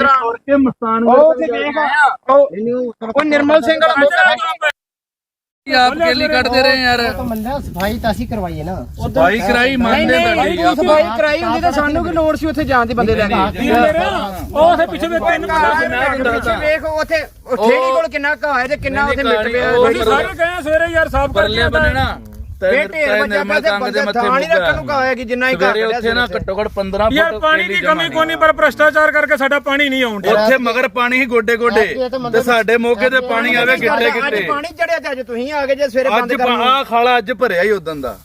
15 ਕੇ ਮਸਤਾਨ ਉਹ ਉੱਥੇ ਦੇਖ ਉਹ ਨਿਰਮਲ ਸਿੰਘ ਵਾਲਾ ਮੋਗਾ ਆਪ ਕੇਲੀ ਕੱਢਦੇ ਰਹੇ ਯਾਰ। ਮੰਨਿਆ ਸਫ਼ਾਈ ਤਾਂ ਅਸੀਂ ਕਰਵਾਈਏ ਨਾ। ਭਾਈ ਕਰਾਈ ਮੰਨਦੇ ਤੁਹਾਡੀ ਤੂੰ ਸਫ਼ਾਈ ਕਰਾਈ ਹੁੰਦੀ ਤਾਂ ਸਾਨੂੰ ਕੀ ਲੋੜ ਸੀ ਉੱਥੇ ਜਾਣ ਦੀ ਬੰਦੇ ਲੈ ਕੇ? ਉਹ ਉੱਥੇ ਪਿੱਛੇ ਵੇ ਤਿੰਨ ਪਿੱਛੇ ਵੇਖ ਉੱਥੇ ਠੇੜੀ ਕੋਲ ਕਿੰਨਾ ਘਾਹ ਹੈ ਤੇ ਕਿੰਨਾ ਉੱਥੇ ਮਿੱਟ ਪਿਆ। ਅਸੀਂ ਸਾਰੇ ਗਏ ਸਵੇਰੇ ਯਾਰ ਸਾਫ਼ ਪਰਲੇ ਬੰਨੇ ਨਾ ਇਹ ਢੇਰ ਵੱਜਾ ਪਿਆ ਤੇ ਬੰਦੇ ਥਾਂ ਨਹੀਂ ਰੱਖਣ ਨੂੰ ਘਾਹ ਹੈ ਕਿ ਜਿੰਨਾ ਹੀ ਘਾਹ ਸਵੇਰੇ ਕੱਢਿਆ ਉੱਥੇ ਨਾ ਘੱਟੋ ਘੱਟ 15 ਫੁੱਟ ਯਾਰ ਪਾਣੀ ਦੀ ਕਮੀ ਕੋਈ ਨਹੀਂ ਪਰ ਭ੍ਰਸ਼ਟਾਚਾਰ ਕਰਕੇ ਸਾਡਾ ਪਾਣੀ ਨਹੀਂ ਆਉਂਦਾ ਉੱਥੇ ਮਗਰ ਪਾਣੀ ਹੀ ਗੋਡੇ ਗੋਡੇ ਤੇ ਸਾਡੇ ਮੌਕੇ ਤੇ ਪਾਣੀ ਆਵੇ ਗਿੱਟੇ ਅੱਜ ਗਿੱਟੇ ਪਾਣੀ ਚੜਿਆ ਤੇ ਅੱਜ ਤੁਸੀਂ ਆ ਗਏ ਜੇ ਸਵੇਰੇ ਬੰਦ ਅੱਜ ਕਰਨ। ਆ ਖਾਲਾ ਅੱਜ ਭਰਿਆ ਹੀ ਉਦੋਂ ਦਾ।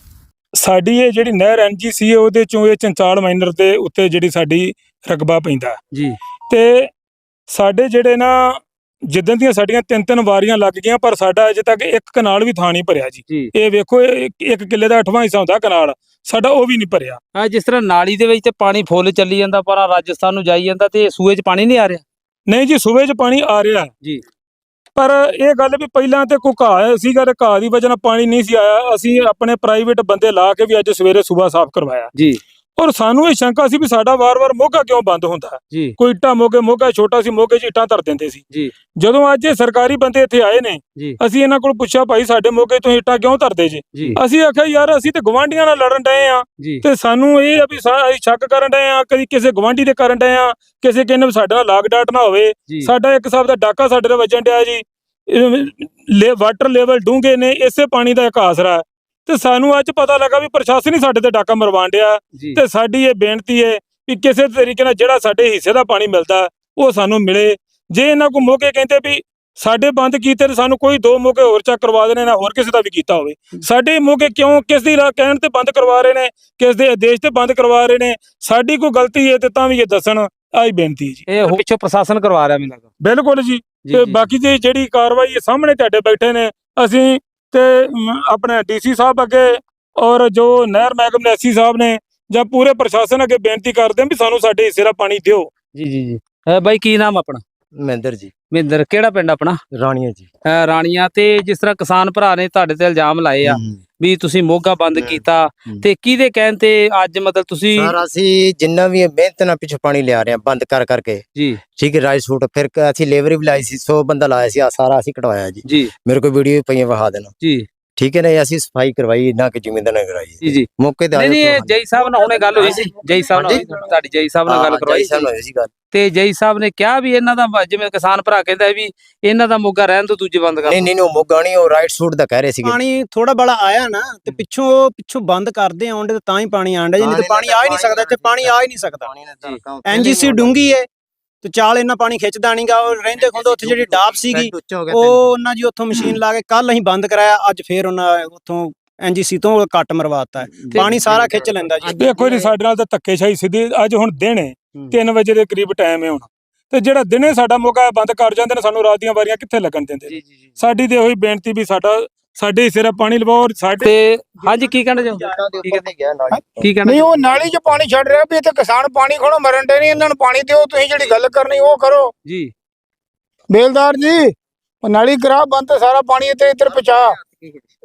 ਸਾਡੀ ਇਹ ਜਿਹੜੀ ਨਹਿਰ ਐਨਜੀਸੀ ਹੈ ਉਹਦੇ ਚੋਂ ਇਹ ਚੰਚਾਲ ਮਾਈਨਰ ਦੇ ਉੱਤੇ ਜਿਹੜੀ ਸਾਡੀ ਰਕਬਾ ਪੈਂਦਾ। ਜੀ। ਤੇ ਸਾਡੇ ਜਿਹੜੇ ਨਾ ਜਿੱਦਣ ਦੀਆਂ ਸਾਡੀਆਂ ਤਿੰਨ ਤਿੰਨ ਵਾਰੀਆਂ ਲੱਗ ਗਈਆਂ ਪਰ ਸਾਡਾ ਅਜੇ ਤੱਕ ਇੱਕ ਕਨਾਲ ਵੀ ਥਾਂ ਨਹੀਂ ਭਰਿਆ ਜੀ। ਇਹ ਵੇਖੋ ਇੱਕ- ਕਿੱਲੇ ਦਾ 8ਵਾਂ ਹਿੱਸਾ ਹੁੰਦਾ ਕਨਾਲ ਸਾਡਾ ਉਹ ਵੀ ਨਹੀਂ ਭਰਿਆ। ਆ ਜਿਸ ਤਰ੍ਹਾਂ ਨਾਲੀ ਦੇ ਵਿੱਚ ਤੇ ਪਾਣੀ ਫੁੱਲ ਚੱਲੀ ਜਾਂਦਾ ਪਰ ਰਾਜਸਥਾਨ ਨੂੰ ਜਾਈ ਜਾਂਦਾ ਤੇ ਸੂਏ 'ਚ ਪਾਣੀ ਨਹੀਂ ਆ ਰਿਹਾ? ਨਹੀਂ ਜੀ ਸੂਬੇ 'ਚ ਪਾਣੀ ਆ ਰਿਹਾ। ਜੀ। ਪਰ ਇਹ ਗੱਲ ਵੀ ਪਹਿਲਾਂ ਤੇ ਕੋਈ ਘਾਹ ਸੀਗਾ ਤੇ ਘਾਹ ਦੀ ਵਜ੍ਹਾ ਨਾਲ ਪਾਣੀ ਨਹੀਂ ਸੀ ਆਇਆ। ਅਸੀਂ ਆਪਣੇ ਪ੍ਰਾਈਵੇਟ ਬੰਦੇ ਲਾ ਕੇ ਵੀ ਅੱਜ ਸਵੇਰੇ ਸਵੇਰ ਸਾਫ਼ ਕਰਵਾਇਆ। ਜੀ। ਔਰ ਸਾਨੂੰ ਇਹ ਸ਼ੰਕਾ ਸੀ ਵੀ ਸਾਡਾ ਵਾਰ-ਵਾਰ ਮੋਗਾ ਕਿਉਂ ਬੰਦ ਹੁੰਦਾ? ਜੀ। ਕੋਈ ਇੱਟਾਂ ਮੋਗੇ ਮੋਗਾ ਛੋਟਾ ਸੀ ਮੋਗੇ 'ਚ ਇੱਟਾਂ ਧਰ ਦਿੰਦੇ ਸੀ। ਜੀ। ਜਦੋਂ ਅੱਜ ਇਹ ਸਰਕਾਰੀ ਬੰਦੇ ਇੱਥੇ ਆਏ ਨੇ ਜੀ। ਅਸੀਂ ਇਹਨਾਂ ਕੋਲ ਪੁੱਛਿਆ ਭਾਈ ਸਾਡੇ ਮੋਗੇ ਤੋਂ ਇੱਟਾਂ ਕਿਉਂ ਧਰਦੇ ਜੀ? ਜੀ। ਅਸੀਂ ਆਖਿਆ ਯਾਰ ਅਸੀਂ ਤੇ ਗਵਾਂਢੀਆਂ ਨਾਲ ਲੜਨ ਡਏ ਆ। ਜੀ। ਤੇ ਸਾਨੂੰ ਇਹ ਆ ਵੀ ਸਾ- ਅਸੀਂ ਸ਼ੱਕ ਕਰਨ ਡਏ ਆ ਕਦੀ ਕਿਸੇ ਗਵਾਂਢੀ ਦੇ ਕਰਨ ਡਏ ਆ। ਕਿਸੇ ਸਾਡੇ ਨਾਲ ਲਾਗ ਡਾਟ ਨਾ ਹੋਵੇ। ਜੀ। ਸਾਡਾ ਇੱਕ ਹਿਸਾਬ ਦਾ ਡਾਕਾ ਸਾਡੇ ਤੇ ਵੱਜਣ ਡਿਆ ਜੀ। ਲੈ ਵਾਟਰ ਲੈਵਲ ਡੂੰਘੇ ਨੇ ਇਸੇ ਪਾਣੀ ਦਾ ਇੱਕ ਆਸਰਾ ਹੈ। ਤੇ ਸਾਨੂੰ ਅੱਜ ਪਤਾ ਲੱਗਾ ਵੀ ਪ੍ਰਸ਼ਾਸਨ ਹੀ ਸਾਡੇ ਤੇ ਡਾਕਾ ਮਰਵਾਉਣ ਡਿਆ। ਤੇ ਸਾਡੀ ਇਹ ਬੇਨਤੀ ਹੈ ਕਿ ਕਿਸੇ ਤਰੀਕੇ ਨਾਲ ਜਿਹੜਾ ਸਾਡੇ ਹਿੱਸੇ ਦਾ ਪਾਣੀ ਮਿਲਦਾ ਉਹ ਸਾਨੂੰ ਮਿਲੇ। ਜੇ ਇਹਨਾਂ ਕੋ ਮੌਕੇ ਕਹਿੰਦੇ ਵੀ ਸਾਡੇ ਬੰਦ ਕੀਤੇ ਤੇ ਸਾਨੂੰ ਕੋਈ ਦੋ ਮੌਕੇ ਹੋਰ ਚੈੱਕ ਕਰਵਾ ਦੇਣੇ ਨਾ ਹੋਰ ਕਿਸੇ ਦਾ ਵੀ ਕੀਤਾ ਹੋਵੇ। ਸਾਡੇ ਮੌਕੇ ਕਿਉਂ ਕਿਸ ਦੀ ਰਾ- ਕਹਿਣ ਤੇ ਬੰਦ ਕਰਵਾ ਰਹੇ ਨੇ ਕਿਸ ਦੇ ਆਦੇਸ਼ ਤੇ ਬੰਦ ਕਰਵਾ ਰਹੇ ਨੇ ਸਾਡੀ ਕੋਈ ਗਲਤੀ ਹੈ ਤੇ ਤਾਂ ਵੀ ਇਹ ਦੱਸਣ ਆਈ ਬੇਨਤੀ ਜੀ। ਇਹ ਪਿੱਛੋਂ ਪ੍ਰਸ਼ਾਸਨ ਕਰਵਾ ਰਿਹਾ ਮੈਨੂੰ ਬਿਲਕੁਲ ਜੀ। ਤੇ ਬਾਕੀ ਦੀ ਜਿਹੜੀ ਕਾਰਵਾਈ ਹੈ ਸਾਹਮਣੇ ਤੁਹਾਡੇ ਬੈਠੇ ਨੇ ਅਸੀਂ ਤੇ ਆਪਣੇ ਡੀਸੀ ਸਾਹਿਬ ਅੱਗੇ ਔਰ ਜੋ ਨਹਿਰ ਮਹਿਕਮੇ ਦੇ ਐਸੀ ਸਾਹਿਬ ਨੇ ਜਾਂ ਪੂਰੇ ਪ੍ਰਸ਼ਾਸਨ ਅੱਗੇ ਬੇਨਤੀ ਕਰਦੇ ਹਾਂ ਵੀ ਸਾਨੂੰ ਸਾਡੇ ਹਿੱਸੇ ਦਾ ਪਾਣੀ ਦਿਓ। ਜੀ ਜੀ ਜੀ। ਬਾਈ ਕੀ ਨਾਮ ਆਪਣਾ? ਮਹਿੰਦਰ ਜੀ। ਮਹਿੰਦਰ ਕਿਹੜਾ ਪਿੰਡ ਆਪਣਾ? ਰਾਣੀਆਂ ਜੀ। ਅ, ਰਾਣੀਆਂ ਤੇ ਜਿਸ ਤਰ੍ਹਾਂ ਕਿਸਾਨ ਭਰਾ ਨੇ ਤੁਹਾਡੇ ਤੇ ਇਲਜ਼ਾਮ ਲਾਏ ਆ ਹਮ। ਵੀ ਤੁਸੀਂ ਮੋਗਾ ਬੰਦ ਹਮ, ਕੀਤਾ ਹਮ। ਤੇ ਕਿਹਦੇ ਕਹਿਣ ਤੇ ਅੱਜ ਮਤਲਬ ਤੁਸੀਂ ਸਰ ਅਸੀਂ ਜਿੰਨਾ ਵੀ ਇਹ ਮਿਹਨਤ ਨਾਲ ਪਿੱਛੋਂ ਪਾਣੀ ਲਿਆ ਰਹੇ ਹਾਂ ਬੰਦ ਕਰ ਕਰਕੇ। ਜੀ। ਠੀਕ ਹੈ ਰਾਈਟ ਸੂਟ ਫਿਰ ਕ- ਅਸੀਂ ਲੇਬਰ ਵੀ ਲਾਈ ਸੀ 100 ਬੰਦਾ ਲਾਇਆ ਸੀ ਆ ਸਾਰਾ ਅਸੀਂ ਕਟਵਾਇਆ ਜੀ। ਜੀ। ਮੇਰੇ ਕੋਲ ਵੀਡੀਓ ਪਈਆਂ ਵਿਖਾ ਦੇਣਾ। ਜੀ। ਠੀਕ ਹੈ ਨਾ ਇਹ ਅਸੀਂ ਸਫ਼ਾਈ ਕਰਵਾਈ ਨਾ ਕਿ ਜ਼ਿਮੀਂਦਾਰ ਨੇ ਕਰਾਈ। ਜੀ ਜੀ। ਮੌਕੇ ਤੇ ਨਹੀਂ ਆਏ ਨਹੀਂ ਇਹ ਜੈ ਸਾਹਿਬ ਨਾਲ ਹੁਣੇ ਗੱਲ ਹੋਈ ਸੀ। ਜੈ ਸਾਹਿਬ ਨਾਲ ਤੁਹਾਡੀ ਜੈ ਸਾਹਿਬ ਨਾਲ ਗੱਲ ਕਰਵਾਈ ਸੀ। ਸੀ ਗੱਲ। ਤੇ ਜੈ ਸਾਹਿਬ ਨੇ ਕਿਹਾ ਵੀ ਇਹਨਾਂ ਦਾ ਜਿਵੇਂ ਕਿਸਾਨ ਭਰਾ ਕਹਿੰਦਾ ਵੀ ਇਹਨਾਂ ਦਾ ਮੋਗਾ ਰਹਿਣ ਤੋਂ ਦੂਜੇ ਬੰਦ ਕਰ ਨਹੀਂ ਨਹੀਂ ਉਹ ਮੋਗਾ ਨਹੀਂ ਉਹ ਰਾਈਟ ਸੂਟ ਦਾ ਕਹਿ ਰਹੇ ਸੀਗੇ। ਪਾਣੀ ਥੋੜਾ ਬੜਾ ਆਇਆ ਨਾ ਤੇ ਪਿੱਛੋਂ ਪਿੱਛੋਂ ਬੰਦ ਕਰਦੇ ਆਉਂਦੇ ਤੇ ਤਾਂ ਹੀ ਪਾਣੀ ਆਂਦਾ ਜੀ ਨਹੀਂ ਤੇ ਪਾਣੀ ਆ ਹੀ ਨਹੀਂ ਸਕਦਾ ਇੱਥੇ ਪਾਣੀ ਆ ਹੀ ਨਹੀਂ ਸਕਦਾ। ਐਨਜੀਸੀ ਡੂੰਗੀ ਏ ਤੇ ਚਾਲ ਇੰਨਾ ਪਾਣੀ ਖਿੱਚਦਾ ਨਹੀਂਗਾ ਉਹ ਰਹਿੰਦੇ ਖੁੰਦੇ ਉੱਥੇ ਜਿਹੜੀ ਡਾਬ ਸੀਗੀ ਉਹ ਉਹਨਾਂ ਜੀ ਉੱਥੋਂ ਮਸ਼ੀਨ ਲਾ ਕੇ ਕੱਲ ਅਸੀਂ ਬੰਦ ਕਰਾਇਆ ਅੱਜ ਫੇਰ ਉਹਨਾਂ ਉੱਥੋਂ ਐਨਜੀਸੀ ਤੋਂ ਕੱਟ ਮਰਵਾਤਾ। ਹੈ ਪਾਣੀ ਸਾਰਾ ਖਿੱਚ ਲੈਂਦਾ ਜੀ। ਦੇਖੋ ਜੀ ਸਾਡੇ ਨਾਲ ਤਾਂ ਧੱਕੇਸ਼ਾਹੀ ਸਿੱਧੀ ਅੱਜ ਹੁਣ ਦਿਨ ਹੈ ਹੂੰ। 3 ਵਜੇ ਦੇ ਕਰੀਬ ਟਾਈਮ ਹੈ ਹੁਣ। ਤੇ ਜਿਹੜਾ ਦਿਨੇ ਸਾਡਾ ਮੌਕਾ ਬੰਦ ਕਰ ਜਾਂਦੇ ਨੇ ਸਾਨੂੰ ਰਾਤ ਦੀਆਂ ਵਾਰੀਆਂ ਕਿੱਥੇ ਲੱਗਣ ਦਿੰਦੇ ਨੇ? ਜੀ ਜੀ ਜੀ। ਸਾਡੀ ਤੇ ਉਹੀ ਬੇਨਤੀ ਵੀ ਸਾਡਾ ਸਾਡੇ ਹਿੱਸੇ ਦਾ ਪਾਣੀ ਲਵਾਓ ਔਰ ਸਾਡੇ ਤੇ ਹਾਂਜੀ ਕੀ ਕਹਿਣਾ ਚਾਹੁੰਦੇ ਕੀ ਕਹਿਣਾ ਨਹੀਂ ਉਹ ਨਾਲੀ 'ਚ ਪਾਣੀ ਛੱਡ ਰਿਹਾ ਵੀ ਇੱਥੇ ਕਿਸਾਨ ਪਾਣੀ ਖੋਣੋ ਮਰਨ ਦੇ ਨਹੀਂ ਇਹਨਾਂ ਨੂੰ ਪਾਣੀ ਦਿਓ ਤੁਸੀਂ ਜਿਹੜੀ ਗੱਲ ਕਰਨੀ ਉਹ ਕਰੋ। ਜੀ। ਬੇਲਦਾਰ ਜੀ ਉਹ ਨਾਲੀ ਕਰਾ ਬੰਦ ਤੇ ਸਾਰਾ ਪਾਣੀ ਇੱਥੇ ਇੱਧਰ ਪਹੁੰਚਾ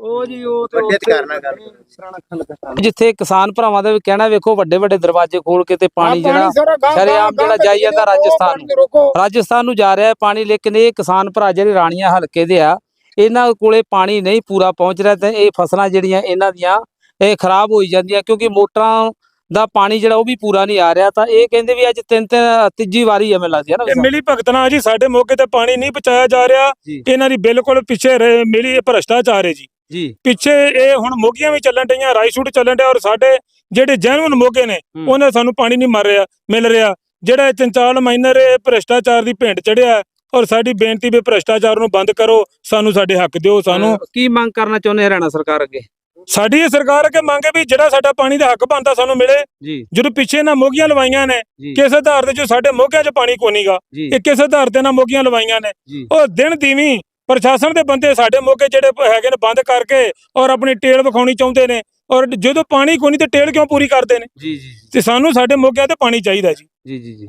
ਉਹ ਜੀ ਉਹ ਵੱਡੇ ਅਧਿਕਾਰ ਨਾਲ ਗੱਲ ਜਿੱਥੇ ਕਿਸਾਨ ਭਰਾਵਾਂ ਦਾ ਵੀ ਕਹਿਣਾ ਵੇਖੋ ਵੱਡੇ ਵੱਡੇ ਦਰਵਾਜ਼ੇ ਖੋਲ ਕੇ ਤੇ ਪਾਣੀ ਜਿਹੜਾ ਸ਼ਰੇਆਮ ਜਿਹੜਾ ਜਾਈ ਜਾਂਦਾ ਰਾਜਸਥਾਨ ਨੂੰ। ਰੋਕੋ। ਰਾਜਸਥਾਨ ਨੂੰ ਜਾ ਰਿਹਾ ਹੈ ਪਾਣੀ ਲੇਕਿਨ ਇਹ ਕਿਸਾਨ ਭਰਾ ਜਿਹੜੇ ਰਾਣੀਆਂ ਹਲਕੇ ਦੇ ਆ ਇਹਨਾਂ ਕੋਲੇ ਪਾਣੀ ਨਹੀਂ ਪੂਰਾ ਪਹੁੰਚ ਰਿਹਾ ਤੇ ਇਹ ਫਸਲਾਂ ਜਿਹੜੀਆਂ ਇਹਨਾਂ ਦੀਆਂ ਇਹ ਖਰਾਬ ਹੋਈ ਜਾਂਦੀਆਂ ਕਿਉਂਕਿ ਮੋਟਰਾਂ ਦਾ ਪਾਣੀ ਜਿਹੜਾ ਉਹ ਵੀ ਪੂਰਾ ਨਹੀਂ ਆ ਰਿਹਾ ਤਾਂ ਇਹ ਕਹਿੰਦੇ ਵੀ ਅੱਜ ਤਿੰਨ ਤਿੰਨ ਤੀਜੀ ਵਾਰੀ ਐਵੇਂ ਲੱਗਦੀ ਹੈ ਨਾ। ਮਿਲੀ ਭਗਤ ਨਾਲ ਜੀ ਸਾਡੇ ਮੌਕੇ ਤੇ ਪਾਣੀ ਨਹੀਂ ਪਹੁੰਚਾਇਆ ਜਾ ਰਿਹਾ। ਇਹਨਾਂ ਦੀ ਬਿਲਕੁਲ ਪਿੱਛੇ ਮਿਲੀ ਇਹ ਭ੍ਰਸ਼ਟਾਚਾਰ ਹੈ ਜੀ ਜੀ ਪਿੱਛੇ ਇਹ ਹੁਣ ਮੋਗੀਆਂ ਵੀ ਚੱਲਣ ਡਈਆਂ ਰਾਈ ਸ਼ੂਟ ਚੱਲਣ ਡਿਆ ਔਰ ਸਾਡੇ ਜਿਹੜੇ ਜੈਨੂਨ ਮੋਗੇ ਨੇ। ਉਹਨਾਂ ਸਾਨੂੰ ਪਾਣੀ ਨਹੀਂ ਮਰ ਰਿਹਾ ਮਿਲ ਰਿਹਾ ਜਿਹੜਾ ਇਹ ਚੰਚਾਲ ਮਾਈਨਰ ਇਹ ਭ੍ਰਸ਼ਟਾਚਾਰ ਦੀ ਭੇਂਟ ਚੜਿਆ ਔਰ ਸਾਡੀ ਬੇਨਤੀ ਵੀ ਭ੍ਰਸ਼ਟਾਚਾਰ ਨੂੰ ਬੰਦ ਕਰੋ ਸਾਨੂੰ ਸਾਡੇ ਹੱਕ ਦਿਓ ਸਾਨੂੰ ਕੀ ਮੰਗ ਕਰਨਾ ਚਾਹੁੰਦੇ ਹਰਿਆਣਾ ਸਰਕਾਰ ਅੱਗੇ? ਸਾਡੀ ਇਹ ਸਰਕਾਰ ਅੱਗੇ ਮੰਗੇ ਵੀ ਜਿਹੜਾ ਸਾਡਾ ਪਾਣੀ ਦਾ ਹੱਕ ਬਣਦਾ ਸਾਨੂੰ ਮਿਲੇ। ਜੀ। ਜਦੋਂ ਪਿੱਛੇ ਨਾ ਮੋਗੀਆਂ ਲਵਾਈਆਂ ਨੇ ਕਿਸ ਆਧਾਰ ਤੇ ਜੋ ਸਾਡੇ ਮੋਗਿਆਂ 'ਚ ਪਾਣੀ ਕੋਨੀਗਾ ਇਹ ਕਿਸ ਆਧਾਰ ਤੇ ਨਾ ਮੋਗੀਆਂ ਲਵਾਈਆਂ ਨੇ? ਉਹ ਦਿਨ ਦੀਵੀਂ ਪ੍ਰਸ਼ਾਸਨ ਦੇ ਬੰਦੇ ਸਾਡੇ ਮੋਗੇ ਜਿਹੜੇ ਹੈਗੇ ਨੇ ਬੰਦ ਕਰਕੇ ਔਰ ਆਪਣੀ ਟੇਲ ਵਿਖਾਉਣੀ ਚਾਹੁੰਦੇ ਨੇ ਔਰ ਜਦੋਂ ਪਾਣੀ ਕੋਈ ਨਹੀਂ ਤੇ ਟੇਲ ਕਿਉਂ ਪੂਰੀ ਕਰਦੇ ਨੇ? ਜੀ ਜੀ ਤੇ ਸਾਨੂੰ ਸਾਡੇ ਮੋਗਿਆਂ ਤੇ ਪਾਣੀ ਚਾਹੀਦਾ ਜੀ। ਜੀ ਜੀ ਜੀ।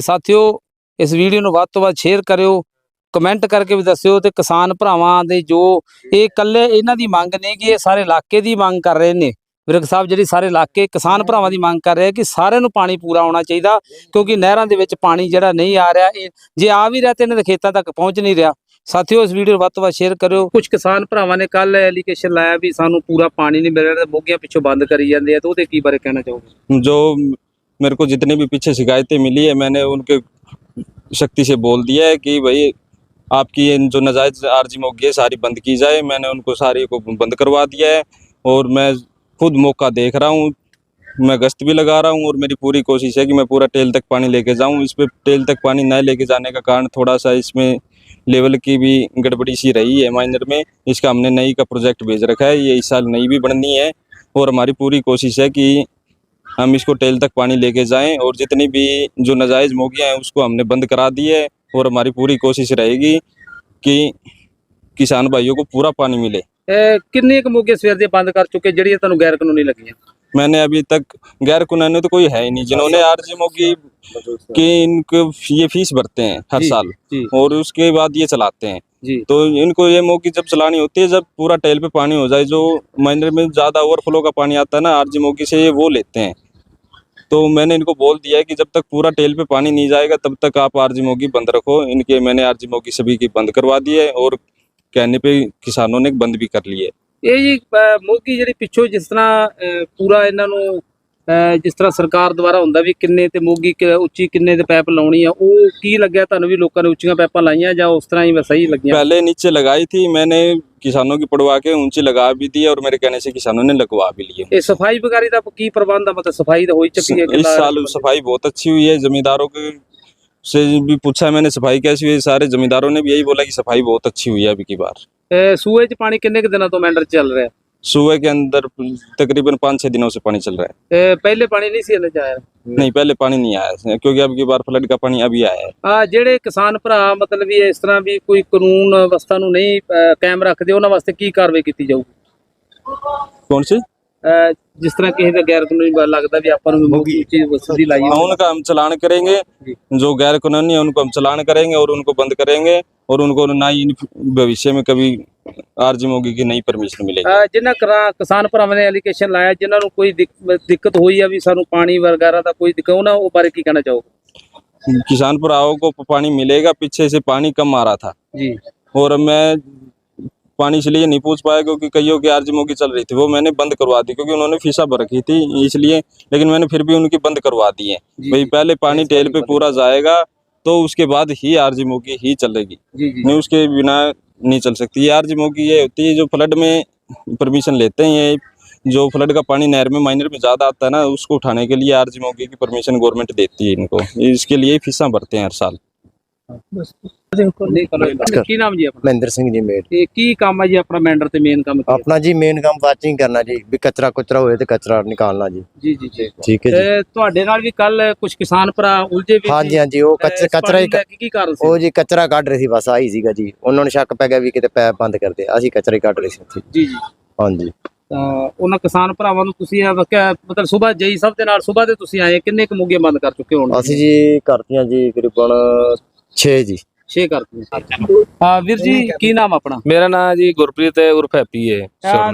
ਸਾਥੀਓ ਇਸ ਵੀਡੀਓ ਨੂੰ ਵੱਧ ਤੋਂ ਵੱਧ ਸ਼ੇਅਰ ਕਰਿਓ ਕਮੈਂਟ ਕਰਕੇ ਵੀ ਦੱਸਿਓ ਤੇ ਕਿਸਾਨ ਭਰਾਵਾਂ ਦੇ ਜੋ ਇਹ ਇਕੱਲੇ ਇਹਨਾਂ ਦੀ ਮੰਗ ਨਹੀਂ ਕਿ ਇਹ ਸਾਰੇ ਇਲਾਕੇ ਦੀ ਮੰਗ ਕਰ ਰਹੇ ਨੇ ਵਿਰਕ ਸਾਹਿਬ ਜਿਹੜੀ ਸਾਰੇ ਇਲਾਕੇ ਕਿਸਾਨ ਭਰਾਵਾਂ ਦੀ ਮੰਗ ਕਰ ਰਹੇ ਕਿ ਸਾਰਿਆਂ ਨੂੰ ਪਾਣੀ ਪੂਰਾ ਆਉਣਾ ਚਾਹੀਦਾ ਕਿਉਂਕਿ ਨਹਿਰਾਂ ਦੇ ਵਿੱਚ ਪਾਣੀ ਜਿਹੜਾ ਨਹੀਂ ਆ ਰਿਹਾ ਇਹ ਜੇ ਆ ਵੀ ਰਿਹਾ ਤੇ ਇਹਨਾਂ ਦੇ ਖੇਤਾਂ ਤੱਕ ਪਹੁੰਚ ਨਹੀਂ ਰਿਹਾ ਸਾਥੀਓ ਇਸ ਵੀਡੀਓ ਨੂੰ ਵੱਧ ਤੋਂ ਵੱਧ ਸ਼ੇਅਰ ਕਰਿਓ ਕੁਝ ਕਿਸਾਨ ਭਰਾਵਾਂ ਨੇ ਕੱਲ ਐਲੀਗੇਸ਼ਨ ਲਾਇਆ ਵੀ ਸਾਨੂੰ ਪੂਰਾ ਪਾਣੀ ਨਹੀਂ ਮਿਲ ਰਿਹਾ ਤੇ ਮੋਗੀਆਂ ਪਿੱਛੋਂ ਬੰਦ ਕਰੀ ਜਾਂਦੇ ਆ ਤੇ ਉਹਦੇ ਕੀ ਬਾਰੇ ਕਹਿਣਾ ਚਾਹੋਗੇ जो मेरे को जितनी भी पीछे शिकायतें मिली है मैंने उनके शक्ति से बोल दिया है कि भाई, आपकी जो नजायज आरजी मोगी है, सारी बंद की जाए। मैंने उनको सारी को बंद करवा दिया है और मैं खुद मौका देख रहा हूँ। मैं गश्त भी लगा रहा हूँ और मेरी पूरी कोशिश है कि मैं पूरा टेल तक पानी लेके जाऊँ। इस पर टेल तक पानी न लेके जाने का कारण थोड़ा सा इसमें लेवल की भी गड़बड़ी सी रही है माइनर में। इसका हमने नई का प्रोजेक्ट भेज रखा है। ये इस साल नई भी बननी है और हमारी पूरी कोशिश है कि हम इसको टेल तक पानी लेके जाएं और जितनी भी जो नाजायज़ मोगियाँ हैं उसको हमने बंद करा दी है और हमारी पूरी कोशिश रहेगी कि किसान भाइयों को पूरा पानी मिले ਇਹ ਕਿੰਨੇ ਕੁ ਮੋਗੇ ਸਵੇਰ ਦੇ ਬੰਦ ਕਰ ਚੁੱਕੇ ਜਿਹੜੀਆਂ ਤੁਹਾਨੂੰ ਗੈਰ ਕਾਨੂੰਨੀ ਲੱਗੀਆਂ मैंने अभी तक गैर कानूनी तो कोई है ही नहीं जिन्होंने आरजी मोगी की इनको ये फीस भरते हैं हर जी, साल जी और उसके बाद ये चलाते हैं जी तो इनको ये मोगी जब चलानी होती है जब पूरा टेल पे पानी हो जाए जो माइनर में ज़्यादा ओवरफ्लो का पानी आता है ना आरजी मोगी से ये वो लेते हैं तो मैंने इनको बोल दिया है कि जब तक पूरा टेल पे पानी नहीं जाएगा तब तक आप आरजी मोगी बंद रखो इनके मैंने आरजी मोगी सभी की बंद करवा दी है और कहने पे किसानों ने बंद भी कर लिए ਇਹ ਜੀ ਅਹ, ਮੋਗੀ ਜਿਹੜੀ ਪਿੱਛੋਂ ਜਿਸ ਤਰ੍ਹਾਂ ਅਹ, ਪੂਰਾ ਇਹਨਾਂ ਨੂੰ ਅਹ, ਜਿਸ ਤਰ੍ਹਾਂ ਸਰਕਾਰ ਦੁਆਰਾ ਹੁੰਦਾ ਵੀ ਕਿੰਨੇ ਤੇ ਮੋਗੀ ਕਿ- ਉੱਚੀ ਕਿੰਨੇ ਤੇ ਪੈਪ ਲਾਉਣੀ ਆ ਉਹ ਕੀ ਲੱਗਿਆ ਤੁਹਾਨੂੰ ਵੀ ਲੋਕਾਂ ਨੇ ਉੱਚੀਆਂ ਪੈਪਾਂ ਲਾਈਆਂ ਜਾਂ ਉਸ ਤਰ੍ਹਾਂ ਹੀ ਵੈਸਾ ਹੀ ਲੱਗੀਆਂ पहले नीचे लगाई थी मैंने किसानों की पड़वा के ऊंची लगा भी दी और मेरे कहने से किसानों ने लगवा भी लिए ਇਹ ਸਫਾਈ ਵਗਾਰੀ ਦਾ ਕੀ ਪ੍ਰਬੰਧ ਆ ਮਤਲਬ ਸਫਾਈ ਤਾਂ ਹੋਈ ਚੱਕੀ ਹੈ इस ਕਿੰਨਾ- साल सफाई बहुत अच्छी हुई है जमींदारों के से भी पूछा मैंने सफाई कैसी हुई है सारे जमींदारों ने भी यही बोला कि सफाई बहुत अच्छी हुई है अभी की बार ਅਹ, ਸੂਏ 'ਚ ਪਾਣੀ ਕਿੰਨੇ ਕੁ ਦਿਨਾਂ ਤੋਂ ਮੈਂਡਰ ਚੱਲ ਰਿਹਾ सुबह के अंदर तकरीबन पाँच छः दिनों से पानी चल रहा है ਅਹ, ਪਹਿਲੇ ਪਾਣੀ ਨਹੀਂ ਸੀ ਇਹਦੇ 'ਚ ਆਇਆ नहीं पहले पानी नहीं आया है, क्योंकि अब की बार फ्लड का पानी अभी आया है ਆ ਜਿਹੜੇ ਕਿਸਾਨ ਭਰਾ ਮਤਲਬ ਵੀ ਇਸ ਤਰ੍ਹਾਂ ਵੀ ਕੋਈ ਕਾਨੂੰਨ ਅਵਸਥਾ ਨੂੰ ਨਹੀਂ ਅਹ, ਕਾਇਮ ਰੱਖਦੇ ਉਹਨਾਂ ਵਾਸਤੇ ਕੀ ਕਾਰਵਾਈ ਕੀਤੀ ਜਾਊਗੀ कौन सी जिस तरह कहीं का गैर कानूनी लगता भी अपन होगी उनका हम चलान करेंगे जो गैर कानूनी है उनको हम चलान करेंगे और उनको बंद करेंगे और उनको ना ही भविष्य में कभी आरजी होगी की नहीं परमिशन मिलेगी जिन्हें किसान भरावान ने एलीकेशन लाया जिन्होंने कोई दिक्कत हुई है भी सू पानी वगैरह का कोई दिक्कत उन्होंने बारे की कहना चाहोगे किसान भराओं को पानी मिलेगा पीछे से पानी कम आ रहा था जी और मैं पानी इसलिए नहीं पूछ पाया क्योंकि कईयों की आरजीमो की चल रही थी। वो मैंने बंद करवा दी क्योंकि उन्होंने फीसा भर रखी थी इसलिए लेकिन मैंने फिर भी उनकी बंद करवा दी है। भाई पहले पानी टेल पे पूरा जाएगा तो उसके बाद ही आरजीमो की ही चलेगी। नहीं उसके बिना नहीं चल सकती। ये आरजीमो की ये होती है जो फ्लड में परमिशन लेते हैं ये जो फ्लड का पानी नहर में माइनर में ज़्यादा आता है ना उसको उठाने के लिए आरजीमो की परमिशन गवर्नमेंट देती है इनको। इसके लिए फीसा भरते हैं हर साल। ਨਹੀਂ ਕਰੋ ਕੀ ਨਾਮ ਜੀ ਆਪਣਾ? ਮਹਿੰਦਰ ਸਿੰਘ ਜੀ ਮੇੜ ਇਹ ਕੀ ਕੰਮ ਹੈ ਜੀ ਆਪਣਾ ਮੈਂਡਰ ਤੇ ਮੇਨ ਕੰਮ ਕੀ ਹੈ? ਆਪਣਾ ਜੀ ਮੇਨ ਕੰਮ ਵਾਚਿੰਗ ਕਰਨਾ ਜੀ ਵੀ ਕਚਰਾ ਕੁਚਰਾ ਹੋਏ ਤੇ ਕਚਰਾ ਨਿਕਾਲਣਾ ਜੀ। ਜੀ ਜੀ ਜੀ। ਠੀਕ ਹੈ ਜੀ। ਤੇ ਤੁਹਾਡੇ ਨਾਲ ਵੀ ਕੱਲ ਕੁਝ ਕਿਸਾਨ ਭਰਾ ਉਲਝੇ ਵੀ ਹਾਂਜੀ ਹਾਂਜੀ ਉਹ ਕਚ- ਕਚਰਾ ਹੀ ਕ- ਕੀ ਕਾਰਨ ਸੀ? ਉਹ ਜੀ ਕਚਰਾ ਕੱਢ ਰਹੇ ਸੀ ਬਸ ਆਹੀ ਸੀਗਾ ਜੀ। ਉਹਨਾਂ ਨੂੰ ਸ਼ੱਕ ਪੈ ਗਿਆ ਵੀ ਕਿਤੇ ਪੈਪ ਬੰਦ ਕਰਦੇ ਅਸੀਂ ਕਚਰਾ ਹੀ ਕੱਢ ਰਹੇ ਸੀ ਉੱਥੇ। ਜੀ ਜੀ। ਹਾਂਜੀ। ਤਾਂ ਉਹਨਾਂ ਕਿਸਾਨ ਭਰਾਵਾਂ ਨੂੰ ਤੁਸੀਂ ਇਹ ਵਕਿਆ ਮਤਲਬ ਸਵੇਰ ਜਈ ਸਭ ਦੇ ਨਾਲ ਸਵੇਰ ਦੇ ਤੁਸੀਂ ਆਏ ਕਿੰਨੇ ਕੁ ਮੁੱਗੇ ਬੰਦ ਕਰ ਚੁੱਕੇ ਹੋਣ ਅਸੀਂ ਜੀ ਕਰਤੀਆਂ ਜੀ ਤਕਰੀਬਨ 6 ਜੀ। 6 ਕਰਤੀਆਂ ਹਾਂ ਵੀਰ ਜੀ ਕੀ ਨਾਮ ਆਪਣਾ? ਮੇਰਾ ਨਾਮ ਜੀ ਗੁਰਪ੍ਰੀਤ ਹੈ ਉਰਫ ਹੈਪੀ ਹੈ।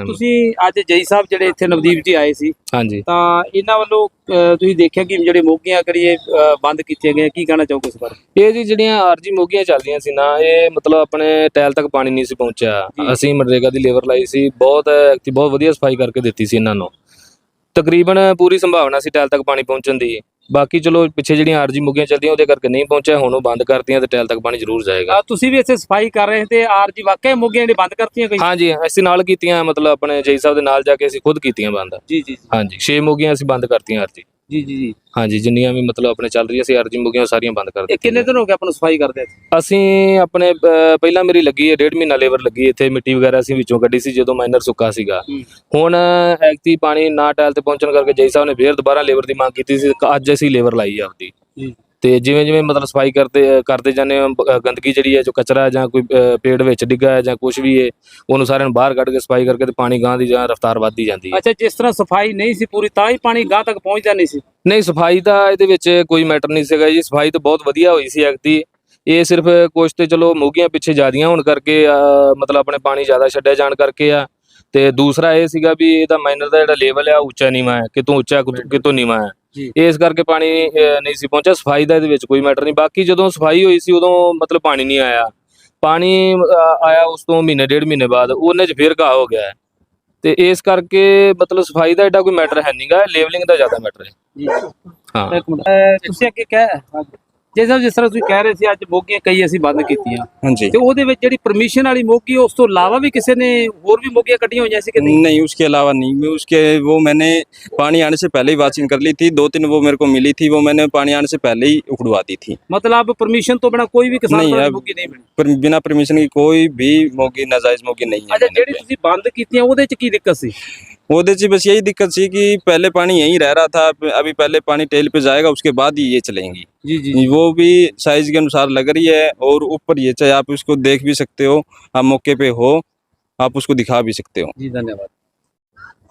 ਤੁਸੀਂ ਅੱਜ ਜਈ ਸਾਹਿਬ ਜਿਹੜੇ ਇੱਥੇ ਨਵਦੀਪ ਜੀ ਆਏ ਸੀ ਹਾਂਜੀ। ਤਾਂ ਇਹਨਾਂ ਵੱਲੋਂ ਤੁਸੀਂ ਦੇਖਿਆ ਕਿ ਜਿਹੜੇ ਮੋਗੀਆਂ ਕਰੀਏ ਬੰਦ ਕੀਤੀਆਂ ਗਈਆਂ ਕੀ ਕਹਿਣਾ ਚਾਹੋਗੇ ਇਸ ਬਾਰੇ? ਇਹ ਜੀ ਜਿਹੜੀਆਂ ਆਰਜੀ ਮੋਗੀਆਂ ਚੱਲਦੀਆਂ ਸੀ ਨਾ ਇਹ ਮਤਲਬ ਆਪਣੇ ਟੈਲ ਤੱਕ ਪਾਣੀ ਨਹੀਂ ਸੀ ਪਹੁੰਚਿਆ। ਅਸੀਂ ਮਨਰੇਗਾ ਦੀ ਲੇਬਰ ਲਾਈ ਸੀ ਬਹੁਤ ਐਕਟੀ ਬਹੁਤ ਵਧੀਆ ਸਫ਼ਾਈ ਕਰਕੇ ਦਿੱਤੀ ਸੀ ਇਹਨਾਂ ਨੂੰ। ਤਕਰੀਬਨ ਪੂਰੀ ਸੰਭਾਵਨਾ ਸੀ ਟੈਲ ਤੱਕ ਪਾਣੀ ਪਹੁੰਚਣ ਦੀ। ਬਾਕੀ ਚਲੋ ਪਿੱਛੇ ਜਿਹੜੀਆਂ ਆਰਜੀ ਮੋਗੀਆਂ ਚੱਲਦੀਆਂ ਉਹਦੇ ਕਰਕੇ ਨਹੀਂ ਪਹੁੰਚਿਆ ਹੁਣ ਉਹ ਬੰਦ ਕਰਤੀਆਂ ਤੇ ਟੈਲ ਤੱਕ ਪਾਣੀ ਜ਼ਰੂਰ ਜਾਏਗਾ। ਅਹ, ਤੁਸੀਂ ਵੀ ਇੱਥੇ ਸਫ਼ਾਈ ਕਰ ਰਹੇ ਤੇ ਆਰਜੀ ਵਾਕਿਆ ਮੋਗੀਆਂ ਜਿਹੜੇ ਬੰਦ ਕਰਤੀਆਂ ਗਈਆਂ? ਹਾਂਜੀ ਅਸੀਂ ਨਾਲ ਕੀਤੀਆਂ ਮਤਲਬ ਆਪਣੇ ਜੈ ਸਾਹਿਬ ਦੇ ਨਾਲ ਜਾ ਕੇ ਅਸੀਂ ਖੁਦ ਕੀਤੀਆਂ ਬੰਦ। ਜੀ ਜੀ ਹਾਂਜੀ 6 ਮੋਗੀਆਂ ਅਸੀਂ ਬੰਦ ਕਰਤੀਆਂ ਆਰਜੀ। ਜੀ ਜੀ ਜੀ। ਹਾਂਜੀ ਜਿੰਨੀਆਂ ਵੀ ਮਤਲਬ ਆਪਣੇ ਚੱਲ ਰਹੀਆਂ ਸੀ ਆਰਜੀ ਮੋਗੀਆਂ ਸਾਰੀਆਂ ਬੰਦ ਕਰ ਇਹ ਦਿੱਤੀਆਂ। ਕਿੰਨੇ ਦਿਨ ਹੋ ਗਏ ਆਪਾਂ ਨੂੰ ਸਫ਼ਾਈ ਕਰਦੇ ਅਸੀਂ ਆਪਣੇ ਅਹ, ਪਹਿਲਾਂ ਮੇਰੀ ਲੱਗੀ ਹੈ ਡੇਢ ਮਹੀਨਾ ਲੇਬਰ ਲੱਗੀ ਇੱਥੇ ਮਿੱਟੀ ਵਗੈਰਾ ਅਸੀਂ ਵਿੱਚੋਂ ਕੱਢੀ ਸੀ ਜਦੋਂ ਮਾਈਨਰ ਸੁੱਕਾ ਸੀਗਾ। ਹੂੰ। ਹੁਣ ਐਕਤੀ ਪਾਣੀ ਨਾ ਟਾਇਲ ਤੇ ਪਹੁੰਚਣ ਕਰਕੇ ਜੈ ਸਾਹਿਬ ਨੇ ਫੇਰ ਦੁਬਾਰਾ ਲੇਬਰ ਦੀ ਮੰਗ ਕੀਤੀ ਸੀ ਅੱਜ ਅਸੀਂ ਲੇਬਰ ਲਾਈ ਆ ਆਪਦੀ। ਜੀ। ਤੇ ਜਿਵੇਂ ਜਿਵੇਂ ਮਤਲਬ ਸਫ਼ਾਈ ਕਰਦੇ ਕਰਦੇ ਜਾਂਦੇ ਹਾਂ, ਗੰਦਗੀ ਜਿਹੜੀ ਹੈ ਜੋ ਕਚਰਾ ਹੈ ਜਾਂ ਕੋਈ ਪੇੜ ਵਿੱਚ ਡਿੱਗਾ ਹੈ ਜਾਂ ਕੁਝ ਵੀ ਹੈ ਉਹਨੂੰ ਸਾਰਿਆਂ ਨੂੰ ਬਾਹਰ ਕੱਢ ਕੇ ਸਫ਼ਾਈ ਕਰਕੇ ਤੇ ਪਾਣੀ ਗਾਂ ਦੀ ਜਾਂ ਰਫ਼ਤਾਰ ਵੱਧਦੀ ਜਾਂਦੀ ਹੈ। ਅੱਛਾ ਜਿਸ ਤਰ੍ਹਾਂ ਸਫ਼ਾਈ ਨਹੀਂ ਸੀ ਪੂਰੀ ਤਾਂ ਹੀ ਪਾਣੀ ਗਾਂ ਤੱਕ ਪਹੁੰਚਦਾ ਨਹੀਂ ਸੀ? ਨਹੀਂ ਸਫ਼ਾਈ ਦਾ ਇਹਦੇ ਵਿੱਚ ਕੋਈ ਮੈਟਰ ਨਹੀਂ ਸੀਗਾ ਜੀ। ਸਫ਼ਾਈ ਤਾਂ ਬਹੁਤ ਵਧੀਆ ਹੋਈ ਸੀ ਐਕਤੀ ਇਹ ਸਿਰਫ ਕੁਛ ਤੇ ਚਲੋ ਮੋਗੀਆਂ ਪਿੱਛੇ ਜ਼ਿਆਦੀਆਂ ਹੋਣ ਕਰਕੇ ਮਤਲਬ ਆਪਣੇ ਪਾਣੀ ਜ਼ਿਆਦਾ ਛੱਡਿਆ ਜਾਣ ਕਰਕੇ ਆ। ਤੇ ਦੂਸਰਾ ਇਹ ਸੀਗਾ ਵੀ ਇਹਦਾ ਮਾਈਨਰ ਦਾ ਜਿਹੜਾ ਲੈਵਲ ਆ ਉੱਚਾ ਨੀਵਾਂ ਹੈ। ਕਿਤੋਂ ਉੱਚਾ ਕਿਤੋਂ- ਨੀਵਾਂ ਹੈ। ਇਸ ਕਰਕੇ ਪਾਣੀ ਨਹੀਂ ਸੀ ਪਹੁੰਚਿਆ। ਸਫ਼ਾਈ ਦਾ ਇਹਦੇ ਵਿੱਚ ਕੋਈ ਮੈਟਰ ਨਹੀਂ। ਬਾਕੀ ਜਦੋਂ ਸਫ਼ਾਈ ਹੋਈ ਸੀ ਉਦੋਂ ਮਤਲਬ ਪਾਣੀ ਨਹੀਂ ਆਇਆ। ਪਾਣੀ ਆਇਆ ਉਸ ਤੋਂ ਮਹੀਨੇ ਡੇਢ ਮਹੀਨੇ ਬਾਅਦ। ਉਹਨੇ ਚ ਫਿਰ ਘਾਹ ਹੋ ਗਿਆ। ਤੇ ਇਸ ਕਰਕੇ ਮਤਲਬ ਸਫ਼ਾਈ ਦਾ ਐਡਾ ਕੋਈ ਮੈਟਰ ਹੈ ਨਹੀਂਗਾ ਲੇਵਲਿੰਗ ਦਾ ਜ਼ਿਆਦਾ ਮੈਟਰ ਹੈ। ਜੀ। ਹਾਂ। ਤੁਸੀਂ ਅੱਗੇ ਕਹਿ ਜੇ ਸਾਹਿਬ ਜਿਸ ਤਰ੍ਹਾਂ ਤੁਸੀਂ ਕਹਿ ਰਹੇ ਸੀ ਅੱਜ ਮੋਗੀਆਂ ਕਈ ਅਸੀਂ ਬੰਦ ਕੀਤੀਆਂ हाँ जी ਤੇ ਉਹਦੇ ਵਿੱਚ ਜਿਹੜੀ ਪਰਮਿਸ਼ਨ ਵਾਲੀ ਮੋਗੀ ਉਸ ਤੋਂ ਇਲਾਵਾ ਵੀ ਕਿਸੇ ਨੇ ਹੋਰ ਵੀ ਮੋਗੀਆਂ ਕੱਢੀਆਂ ਹੋਈਆਂ ਸੀ ਕਿ ਨਹੀਂ नहीं उसके अलावा नहीं मैं उसके वो मैंने पानी आने से पहले ही वाचिंग कर ली थी दो तीन वो मेरे को मिली थी वो मैंने पानी आने से पहले ही उखड़वा दी थी ਮਤਲਬ ਪਰਮਿਸ਼ਨ ਤੋਂ ਬਿਨਾ ਕੋਈ ਵੀ ਕਿਸਾਨ ਨਹੀਂ, ਕੋਲ ਇਹ- ਮੋਗੀ ਨਹੀਂ ਬਣੀ पर बिना परमिशन की कोई भी मोगी नाजायज मोगी नहीं है ਅੱਛਾ मैंने ਜਿਹੜੀ ਤੁਸੀਂ ਬੰਦ ਕੀਤੀਆਂ ਉਹਦੇ ਚ ਕੀ ਦਿੱਕਤ ਸੀ ओदे से बस यही दिक्कत थी कि पहले पानी यहीं रह रहा था अभी पहले पानी टेल पे जाएगा उसके बाद ही ये चलेंगी ਜੀ ਜੀ वो भी साइज के अनुसार लग रही है और ऊपर ये चाहे आप उसको देख भी सकते हो आप मौके पे हो आप उसको दिखा भी सकते हो ਜੀ ਧੰਨਵਾਦ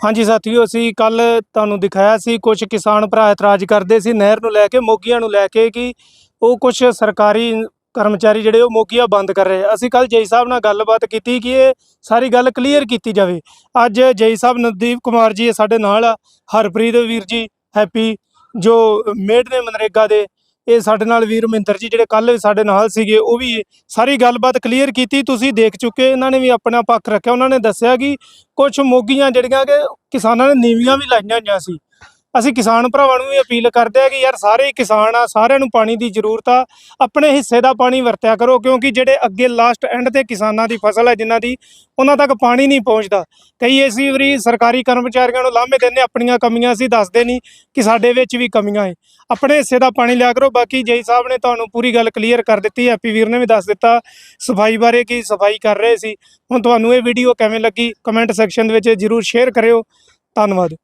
ਹਾਂਜੀ ਸਾਥੀਓ ਅਸੀਂ ਕੱਲ ਤੁਹਾਨੂੰ ਦਿਖਾਇਆ ਸੀ ਕੁਝ ਕਿਸਾਨ ਭਰਾ ਇਤਰਾਜ਼ ਕਰਦੇ ਸੀ ਨਹਿਰ ਨੂੰ ਲੈ ਕੇ ਮੋਗੀਆਂ ਨੂੰ ਲੈ ਕੇ ਕਿ ਉਹ ਕੁਝ ਸਰਕਾਰੀ ਕਰਮਚਾਰੀ ਜਿਹੜੇ ਉਹ ਮੋਗੀਆਂ ਬੰਦ ਕਰ ਰਹੇ ਅਸੀਂ ਕੱਲ ਜੈ ਸਾਹਿਬ ਨਾਲ ਗੱਲਬਾਤ ਕੀਤੀ ਕਿ ਇਹ ਸਾਰੀ ਗੱਲ ਕਲੀਅਰ ਕੀਤੀ ਜਾਵੇ। ਅੱਜ ਜੈ ਸਾਹਿਬ ਨਵਦੀਪ ਕੁਮਾਰ ਜੀ ਇਹ ਸਾਡੇ ਨਾਲ ਆ। ਹਰਪ੍ਰੀਤ ਵੀਰ ਜੀ, ਹੈਪੀ, ਜੋ ਮੇਡ ਨੇ ਮਨਰੇਗਾ ਦੇ, ਇਹ ਸਾਡੇ ਨਾਲ ਵੀਰ ਮਹਿੰਦਰ ਜੀ ਜਿਹੜੇ ਕੱਲ ਸਾਡੇ ਨਾਲ ਸੀਗੇ, ਉਹ ਵੀ ਸਾਰੀ ਗੱਲਬਾਤ ਕਲੀਅਰ ਕੀਤੀ। ਤੁਸੀਂ ਦੇਖ ਚੁੱਕੇ ਇਹਨਾਂ ਨੇ ਵੀ ਆਪਣਾ ਪੱਖ ਰੱਖਿਆ। ਉਹਨਾਂ ਨੇ ਦੱਸਿਆ ਕਿ ਕੁਝ ਮੋਗੀਆਂ ਜਿਹੜੀਆਂ ਕਿ ਕਿਸਾਨਾਂ ਨੇ ਨੀਵੀਆਂ ਵੀ ਲਾਈਆਂ ਹੋਈਆਂ ਸੀ। ਅਸੀਂ ਕਿਸਾਨ ਭਰਾਵਾਂ ਨੂੰ ਵੀ ਅਪੀਲ ਕਰਦੇ ਆ ਕਿ ਯਾਰ ਸਾਰੇ ਹੀ ਕਿਸਾਨ ਆ, ਸਾਰਿਆਂ ਨੂੰ ਪਾਣੀ ਦੀ ਜ਼ਰੂਰਤ ਆ। ਆਪਣੇ ਹਿੱਸੇ ਦਾ ਪਾਣੀ ਵਰਤਿਆ ਕਰੋ, ਕਿਉਂਕਿ ਜਿਹੜੇ ਅੱਗੇ ਲਾਸਟ ਐਂਡ ਤੇ ਕਿਸਾਨਾਂ ਦੀ ਫਸਲ ਹੈ ਜਿਨ੍ਹਾਂ ਦੀ ਉਹਨਾਂ ਤੱਕ ਪਾਣੀ ਨਹੀਂ ਪਹੁੰਚਦਾ। ਕਈ ਐਸੀ ਵਾਰੀ ਸਰਕਾਰੀ ਕਰਮਚਾਰੀਆਂ ਨੂੰ ਲਾਮੇ ਦਿੰਦੇ ਆਪਣੀਆਂ ਕਮੀਆਂ ਅਸੀਂ ਦੱਸਦੇ ਨਹੀਂ ਕਿ ਸਾਡੇ ਵਿੱਚ ਵੀ ਕਮੀਆਂ ਹੈ ਆਪਣੇ ਹਿੱਸੇ ਦਾ ਪਾਣੀ ਲਿਆ ਕਰੋ, ਬਾਕੀ ਜੈ ਸਾਹਿਬ ਨੇ ਤੁਹਾਨੂੰ ਪੂਰੀ ਗੱਲ ਕਲੀਅਰ ਕਰ ਦਿੱਤੀ ਹੈਪੀ ਵੀਰ ਨੇ ਵੀ ਦੱਸ ਦਿੱਤਾ ਸਫ਼ਾਈ ਬਾਰੇ ਕੀ ਸਫ਼ਾਈ ਕਰ ਰਹੇ ਸੀ। ਹੁਣ ਤੁਹਾਨੂੰ ਇਹ ਵੀਡੀਓ ਕਿਵੇਂ ਲੱਗੀ ਕਮੈਂਟ ਸੈਕਸ਼ਨ ਦੇ ਵਿੱਚ ਜਰੂਰ ਸ਼ੇਅਰ ਕਰਿਓ। ਧੰਨਵਾਦ।